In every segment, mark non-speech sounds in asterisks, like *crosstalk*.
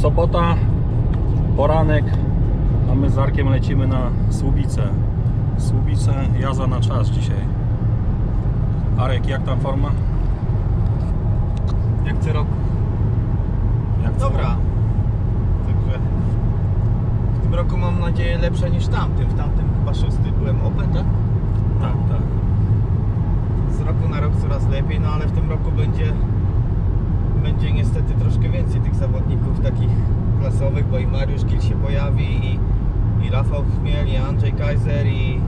Sobota, poranek, a my z Arkiem lecimy na Słubice. Słubice, jazda na czas dzisiaj. Arek, jak tam forma? Jak co roku. Jak co? Dobra. Także w tym roku mam nadzieję lepsze niż tamtym. W tamtym chyba szósty byłem Open, tak? Tak, tak. Z roku na rok coraz lepiej, no ale w tym roku będzie będzie niestety troszkę więcej tych zawodników takich klasowych, bo i Mariusz Gil się pojawi i, i Rafał Chmiel, i Andrzej Kaiser, i,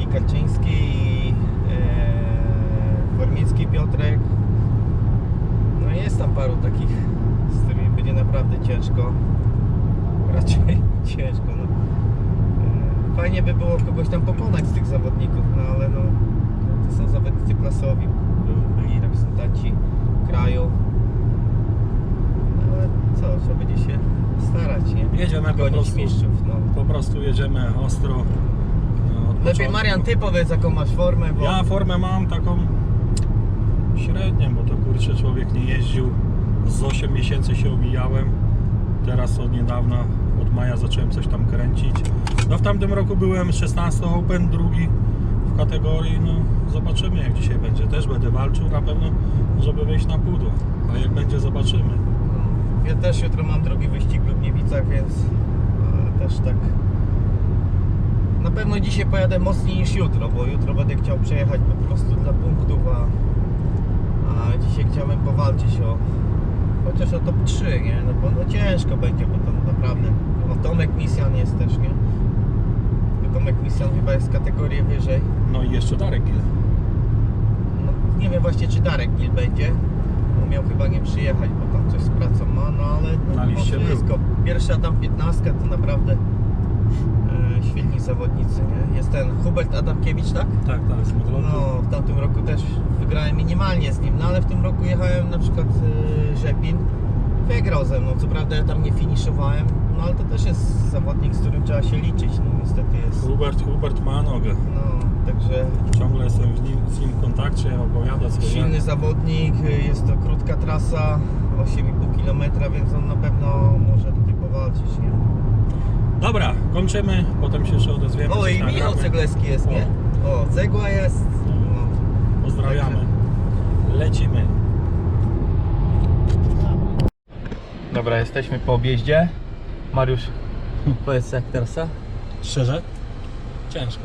i Kalczyński, i e, Formicki Piotrek. No jest tam paru takich, z którymi będzie naprawdę ciężko. Raczej *laughs* ciężko, no. E, Fajnie by było kogoś tam pokonać z tych zawodników, no ale no to są zawodnicy klasowi, by- byli reprezentanci kraju. Co, trzeba będzie się starać, nie? Jedziemy po Gonić prostu, mistrzów, no. po prostu jedziemy ostro. od Lepiej początku. Marian, ty powiedz jaką masz formę, bo Ja formę mam taką średnią, bo to kurczę człowiek nie jeździł. Z 8 miesięcy się obijałem. Teraz od niedawna, od maja zacząłem coś tam kręcić. No w tamtym roku byłem 16 Open, drugi w kategorii. No zobaczymy jak dzisiaj będzie. Też będę walczył na pewno, żeby wejść na pudło. A jak będzie zobaczymy. No, ja też jutro mam drugi wyścig w Lubniewicach, więc e, też tak na pewno dzisiaj pojadę mocniej niż jutro, bo jutro będę chciał przejechać po prostu dla punktów, a, a dzisiaj chciałem powalczyć o chociaż o top 3, nie? No bo no ciężko będzie, bo to naprawdę o Tomek Misjan jest też, nie? Tomek Misjan chyba jest kategorię wyżej. No i jeszcze Darek Gil. No, nie wiem właśnie czy Darek Gil będzie. Miał chyba nie przyjechać, bo tam coś z pracą ma, no ale no, Na liście wszystko. Pierwsza tam 15 to naprawdę e, świetni zawodnicy, nie? Jest ten Hubert Adamkiewicz, tak? Tak, tak, z modelowy. No, w tamtym roku też wygrałem minimalnie z nim, no ale w tym roku jechałem na przykład e, Rzepin. Wygrał ze mną, co prawda ja tam nie finiszowałem, no ale to też jest zawodnik, z którym trzeba się liczyć, no niestety jest. Hubert, Hubert ma nogę. No, także Ciągle jestem z nim, z nim w kontakcie, opowiada co Silny zawodnik, jest to krótka trasa, 8,5 km, więc on na pewno może tutaj powalczyć, nie? Dobra, kończymy, potem się jeszcze odezwiemy. O coś i Michał nagramy. Cegleski jest, nie? O, cegła jest. No. Pozdrawiamy. Lecimy. Dobra, jesteśmy po objeździe. Mariusz, *laughs* powiedz jak trasa? Szczerze? Ciężko.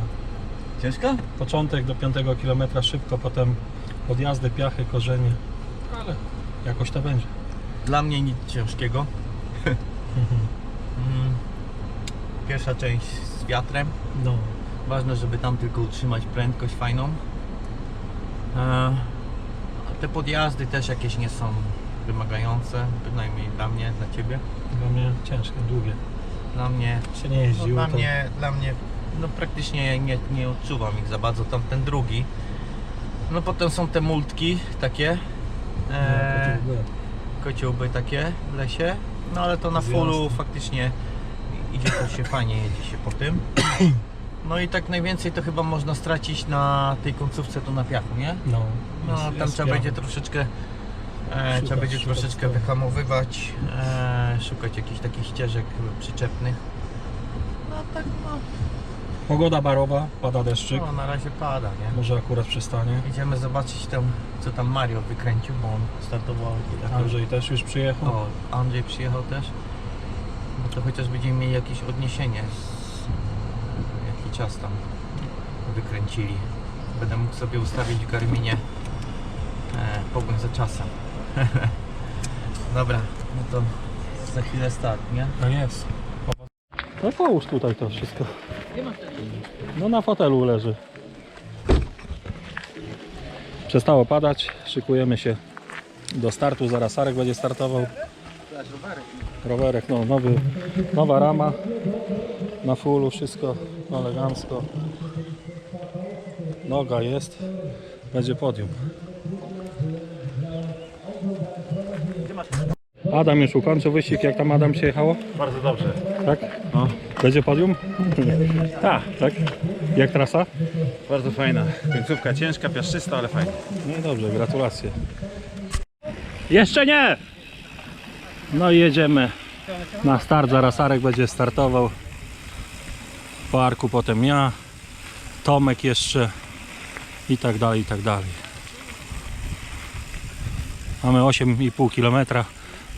Ciężko? Początek do 5 km szybko, potem odjazdy, piachy, korzenie. Ale jakoś to będzie. Dla mnie nic ciężkiego. *laughs* Mm. Pierwsza część z wiatrem. No. Ważne, żeby tam tylko utrzymać prędkość fajną. E, a te podjazdy też jakieś nie są wymagające, bynajmniej dla mnie, dla Ciebie. Dla mnie ciężkie, długie. Dla mnie, Się nie no, jeździło. dla to... mnie, dla mnie no praktycznie nie, nie odczuwam ich za bardzo, tam ten drugi. No potem są te multki takie, No, e, tyle. kociołby takie w lesie, no ale to na fullu faktycznie idzie to się fajnie, jedzie się po tym. *clears throat* No i tak najwięcej to chyba można stracić na tej końcówce tu na piachu, nie? No, No tam trzeba piach. będzie troszeczkę e, trzeba będzie troszeczkę wyhamowywać, e, szukać jakichś takich ścieżek przyczepnych. No tak no, Pogoda barowa, pada deszczyk. no na razie pada, nie? Może akurat przestanie. Idziemy zobaczyć tam, co tam Mario wykręcił, bo on startował jako- Andrzej też już przyjechał. O, Andrzej przyjechał też. No to chociaż będziemy mieli jakieś odniesienie z jaki czas tam wykręcili. Będę mógł sobie ustawić w Garminie e, pogoń za czasem. *laughs* Dobra, no to za chwilę start, nie? No jest. No połóż tutaj to wszystko. No na fotelu leży. Przestało padać, szykujemy się do startu, zaraz Arek będzie startował. Rowerek, no nowy, nowa rama na fullu, wszystko elegancko. Noga jest, będzie podium. Adam już ukończył wyścig, jak tam Adam się jechało? Bardzo dobrze. Tak? No. Będzie podium? Tak, Tak? Jak trasa? bardzo fajna. Końcówka ciężka, piaszczysta, ale fajna. No i dobrze, gratulacje. Jeszcze nie! No i jedziemy Na start zaraz Arek będzie startował. Po Arku potem ja. Tomek jeszcze. I tak dalej, i tak dalej. Mamy 8,5 km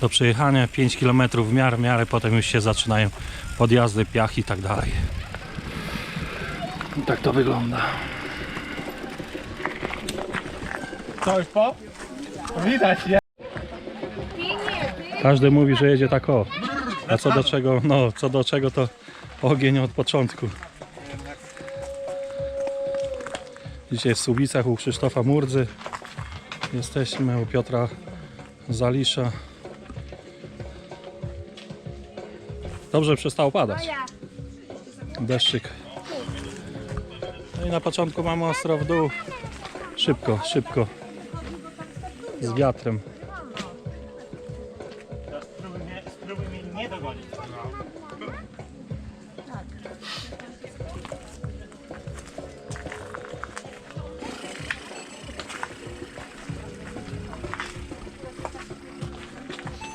do przejechania, 5 km w miarę, w miarę, potem już się zaczynają podjazdy, piach i tak dalej. I tak to wygląda. Co już po? Widać, nie? Każdy mówi, że jedzie tak o. A co do czego, no, co do czego to ogień od początku. Dzisiaj w Słubicach u Krzysztofa Murdzy. Jesteśmy u Piotra Zalisza. Dobrze przestało padać. Deszczyk. No i na początku mamy ostro w dół. Szybko, szybko. Z wiatrem. Spróbuj mnie nie dogonić.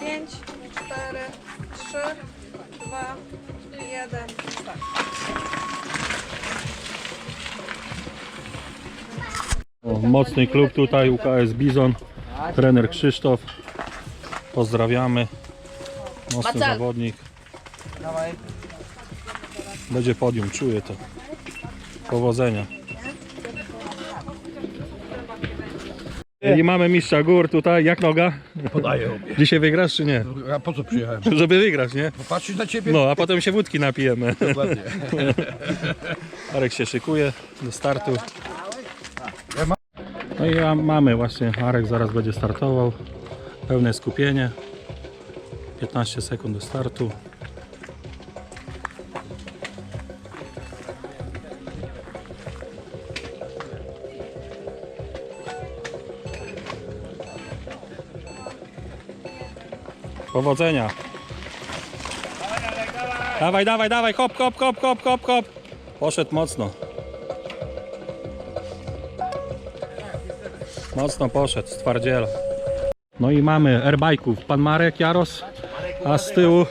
Pięć, cztery, trzy, dwa, jeden, start. O, Mocny klub tutaj, UKS Bizon, trener Krzysztof. Pozdrawiamy. Mocny Macel. zawodnik. Dawaj. Będzie podium, czuję to. Powodzenia. I mamy mistrza gór tutaj, jak noga? Podaję obie. Dzisiaj wygrasz czy nie? A po co przyjechałem? Żeby wygrać, nie? Popatrzeć na ciebie? No, a potem się wódki napijemy. Dokładnie. *laughs* Arek się szykuje do startu. No i ja mamy właśnie, Arek zaraz będzie startował. Pełne skupienie. 15 sekund do startu. Powodzenia. Dawaj, dawaj, dawaj, hop, hop, hop, hop, hop, hop. Poszedł mocno. Mocno poszedł, stwardziela. No i mamy airbike'ów. Pan Marek Jaros, a z tyłu,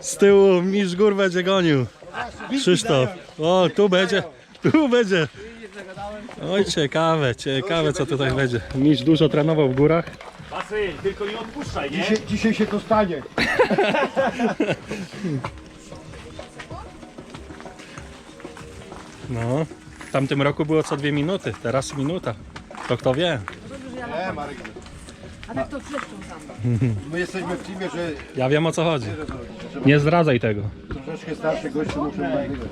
z tyłu Misz Gór będzie gonił. Krzysztof. O, tu będzie, tu będzie. Oj, ciekawe, ciekawe co tutaj będzie. Misz dużo trenował w górach. Wasyl, tylko nie odpuszczaj, nie? Dzisiaj, dzisiaj się to stanie. *laughs* No, w tamtym roku było co dwie minuty, teraz minuta. To kto wie. Nie, Marek. *laughs* My jesteśmy w teamie, że Ja wiem o co chodzi. Nie zdradzaj tego. troszeczkę starszy gościu muszą nagrywać.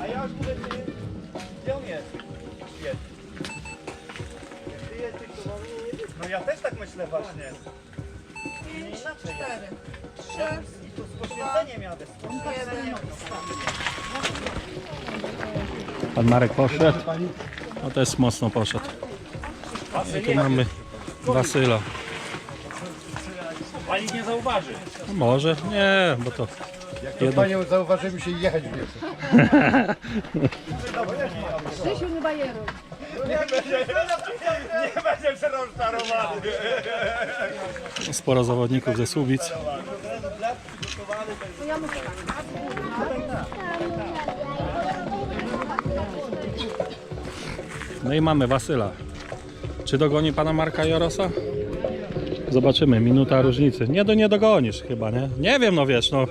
Tak myślę właśnie. Pięć, cztery, trzy, Z poświęceniem jadę. jeden, Pan Marek poszedł. No też mocno poszedł. I tu mamy Wasyla. Pani nie zauważy. No Może? Nie, bo to To jedno. panią zauważymy się i jechać w miejsce. Nie przerozczarowany. Sporo zawodników ze Słubic. No i mamy Wasyla. Czy dogoni pana Marka Jorosa? Zobaczymy, minuta różnicy. Nie, do, nie dogonisz chyba, nie? Nie wiem, no wiesz, no.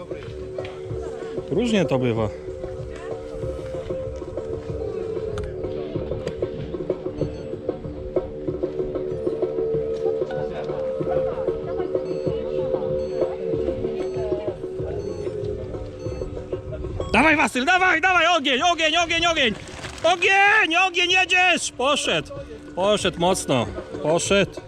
Różnie to bywa. Wasyl, dawaj, dawaj, ogień, ogień, ogień, ogień! Ogień, ogień, jedziesz! Poszedł, poszedł mocno, poszedł.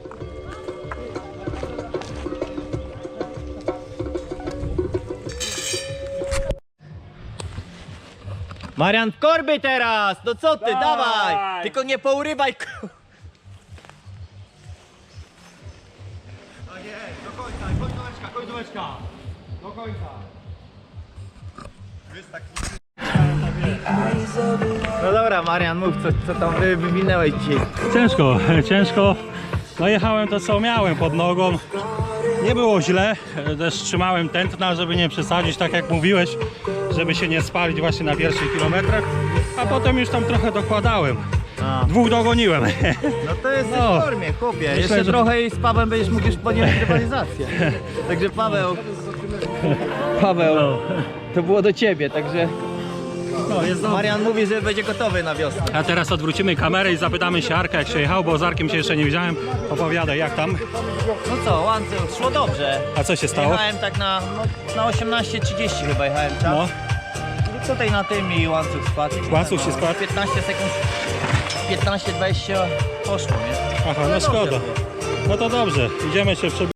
Marian, w korby teraz! No co ty, Dawaj! dawaj! Tylko nie pourywaj, ku- No dobra, Marian, mów, co, co tam wy- wywinęłeś dzisiaj. Ciężko, *laughs* ciężko. No jechałem to co miałem pod nogą. Nie było źle, e, też trzymałem tętna, żeby nie przesadzić, tak jak mówiłeś, żeby się nie spalić właśnie na pierwszych kilometrach, a potem już tam trochę dokładałem. A. Dwóch dogoniłem. *laughs* No to jest No. w formie, chłopie. Jeszcze że- trochę i z Pawem będziesz mógł już podjąć rywalizację. *laughs* Także Paweł... Paweł, to było do ciebie, także No, jest dobrze. Marian mówi, że będzie gotowy na wiosnę. A teraz odwrócimy kamerę i zapytamy się Arka, jak się jechał, bo z Arkiem się jeszcze nie widziałem. Opowiadaj, jak tam? No co, łańcuch, szło dobrze. A co się stało? Jechałem tak na, no, na 18.30 chyba jechałem czas. No, I tutaj na tym i łańcuch spadł. Łańcuch się spadł? 15 sekund, 15-20 poszło, nie? aha, no szkoda. No to dobrze, idziemy się przebyć.